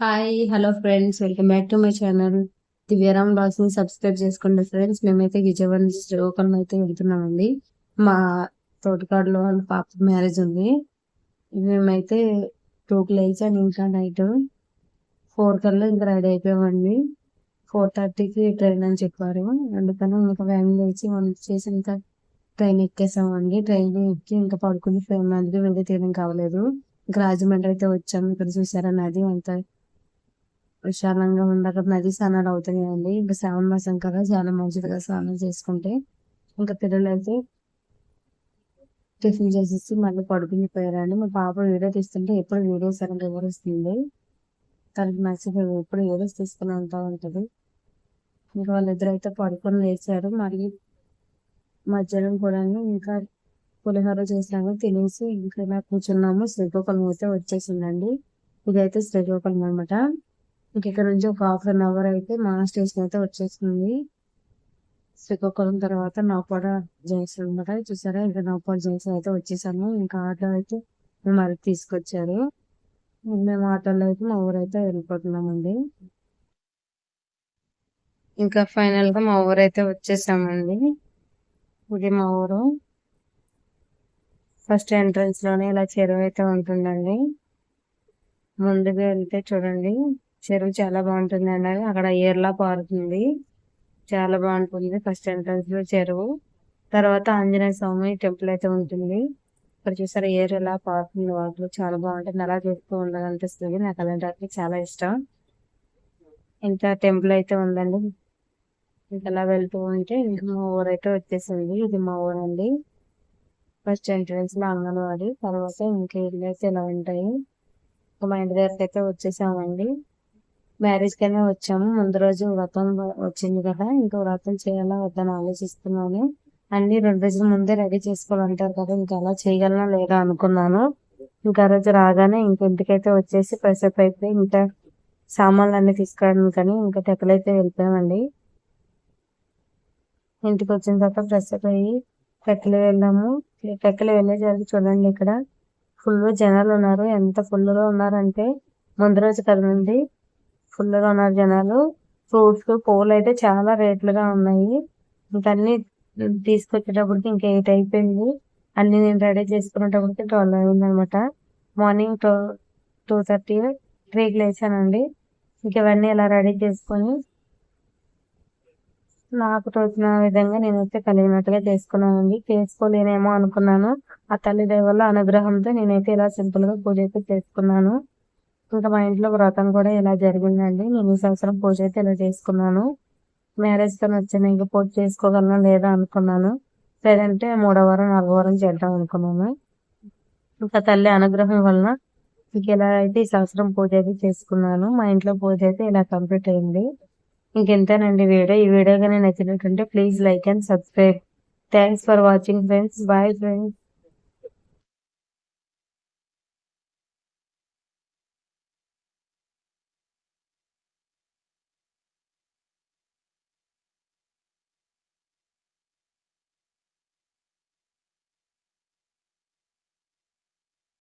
Hi hello friends welcome back to my channel Divyaram బ్లాగ్స్ని subscribe చేసుకోండి friends మేమైతే విజయవాడ నుంచి శ్రీకాకుళం అయితే వెళ్తున్నామండి. మా తోటకాడలో వాళ్ళ పాప మ్యారేజ్ ఉంది. మేమైతే టూకి లేచాను ఇంకా నైట్. ఫోర్ కల్లా ఇంకా రెడీ అయిపోయామండి. ఫోర్ థర్టీకి ట్రైన్ అని చెప్పారు. అందుకని ఇంకా వ్యాన్ లేచి మనం చేసి ఇంకా ట్రైన్ ఎక్కేసామండి. ట్రైన్ ఎక్కి ఇంకా పడుకుని ఫ్రెండ్ అందుకే వెళ్ళి తీయడం కావలేదు. ఇంకా రాజమండ్రి అయితే వచ్చాము ఇక్కడ చూసారా నది అంతా. విశాలంగా ఉంది నది స్నానాలు అవుతున్నాయండి ఇంకా శ్రావణ మాసం కదా చాలా మంచిదిగా స్నానం చేసుకుంటే. ఇంకా పిల్లలు అయితే టిఫిన్ చేసేసి మళ్ళీ పడుకుని పోయారండి మా పాప వీడియో తీస్తుంటే ఎప్పుడు వీడియో సరిగ్గా వివరిస్తుంది. తనకి నచ్చింది ఎప్పుడు వీడియోస్ తీసుకుని ఉంటా ఉంటుంది. ఇంకా వాళ్ళిద్దరు అయితే పడుకొని లేచారు. మళ్ళీ మధ్యాహ్నం కూడా ఇంకా పులిహోర చేసినాక తినేసి ఇంకా ఇలా కూర్చున్నాము. శ్రీకాకుళం అయితే వచ్చేసిందండి. ఇదైతే శ్రీకాకుళం అనమాట ఇంక ఇక్కడ నుంచి ఒక హాఫ్ అన్ అవర్ అయితే మా స్టేషన్ అయితే వచ్చేస్తుంది. శ్రీకాకుళం తర్వాత నాపాడ జంక్షన్ అనమాట చూసారా? ఇంకా నాపాడ జంక్షన్ అయితే వచ్చేసాము. ఇంకా ఆటో అయితే మేము అరకు తీసుకొచ్చారు. మేము ఆటోలో అయితే మా ఊరైతే వెళ్ళిపోతున్నామండి. ఇంకా ఫైనల్గా మా ఊరైతే వచ్చేసామండి. ఇది మా ఊరు. ఫస్ట్ ఎంట్రన్స్లోనే ఇలా చెరువు అయితే ఉంటుందండి. ముందుగా వెళ్తే చూడండి. చెరువు చాలా బాగుంటుంది అండి అక్కడ ఏర్లా పారుతుంది చాలా బాగుంటుంది ఫస్ట్ ఎంట్రన్స్లో చెరువు. తర్వాత ఆంజనేయ స్వామి టెంపుల్ అయితే ఉంటుంది. ఇక్కడ చూసారా ఏరు ఎలా పారుతుంది వాటిలో చాలా బాగుంటుంది. అలా చూస్తూ ఉండాలనిపిస్తుంది. నాకు అలాంటి చాలా ఇష్టం. ఇంకా టెంపుల్ అయితే ఉందండి. ఇంకా అలా వెళ్తూ ఉంటే ఇంకా మా ఊరు అయితే వచ్చేసింది. ఇది మా ఊరు అండి ఫస్ట్ ఎంట్రన్స్లో అంగన్వాడి. తర్వాత ఇంకా ఇల్లు అయితే ఇలా ఉంటాయి. మా ఇంటి దగ్గరికి అయితే వచ్చేసామండి. మ్యారేజ్ కనే వచ్చాము. ముందు రోజు వ్రతం వచ్చింది కదా ఇంకా వ్రతం చేయాలా వద్దని ఆలోచిస్తున్నాను. అన్ని రెండు రోజుల ముందే రెడీ చేసుకోవాలంటారు కదా ఇంకా అలా చేయగలనా లేదా అనుకున్నాను. ఇంకా రోజు రాగానే ఇంక ఇంటికైతే వచ్చేసి ప్రెసప్ అయిపోయి ఇంకా సామాన్లు అన్ని తీసుకురావడం కానీ ఇంకా టెక్కలైతే వెళ్ళిపోయామండి. ఇంటికి వచ్చిన తర్వాత ప్రెసప్ అయ్యి టెక్కలు వెళ్ళాము. టెక్కలు వెళ్ళేసరికి చూడండి ఇక్కడ ఫుల్ జనాలు ఉన్నారు. ఎంత ఫుల్గా ఉన్నారంటే ముందు రోజు కదండి నుండి ఫుల్గా ఉన్నారు జనాలు. ఫ్రూట్స్ పూలు అయితే చాలా రేట్లుగా ఉన్నాయి. ఇంకా అన్ని తీసుకొచ్చేటప్పటికి ఇంకా ఎయిట్ అయిపోయింది. అన్ని నేను రెడీ చేసుకునేటప్పటికి ట్వెల్వ్ అయింది అనమాట మార్నింగ్ టూ టూ థర్టీ త్రీకి లేచానండి. ఇంక ఇవన్నీ ఇలా రెడీ చేసుకొని నాకు తోచిన విధంగా నేనైతే కలిగినట్టుగా చేసుకున్నానండి. చేసుకోలేనేమో అనుకున్నాను. ఆ తల్లిదేవుల అనుగ్రహంతో నేనైతే ఇలా సింపుల్గా పూజ అయితే చేసుకున్నాను. ఇంకా మా ఇంట్లో వ్రతం కూడా ఇలా జరిగిందండి. నేను ఈ సంవత్సరం పూజ అయితే ఇలా చేసుకున్నాను. మ్యారేజ్తో వచ్చిన ఇంకా పూజ చేసుకోగలను లేదా అనుకున్నాను. లేదంటే మూడో వారం నాలుగో వారం చేద్దాం అనుకున్నాను. ఇంకా తల్లి అనుగ్రహం వలన ఇంక ఇలా అయితే ఈ సంవత్సరం పూజ అయితే చేసుకున్నాను. మా ఇంట్లో పూజ అయితే ఇలా కంప్లీట్ అయింది. ఇంకెంతేనండి వీడియో. ఈ వీడియో కానీ నచ్చినట్టుంటే please like and subscribe. Thanks for watching friends. Bye friends.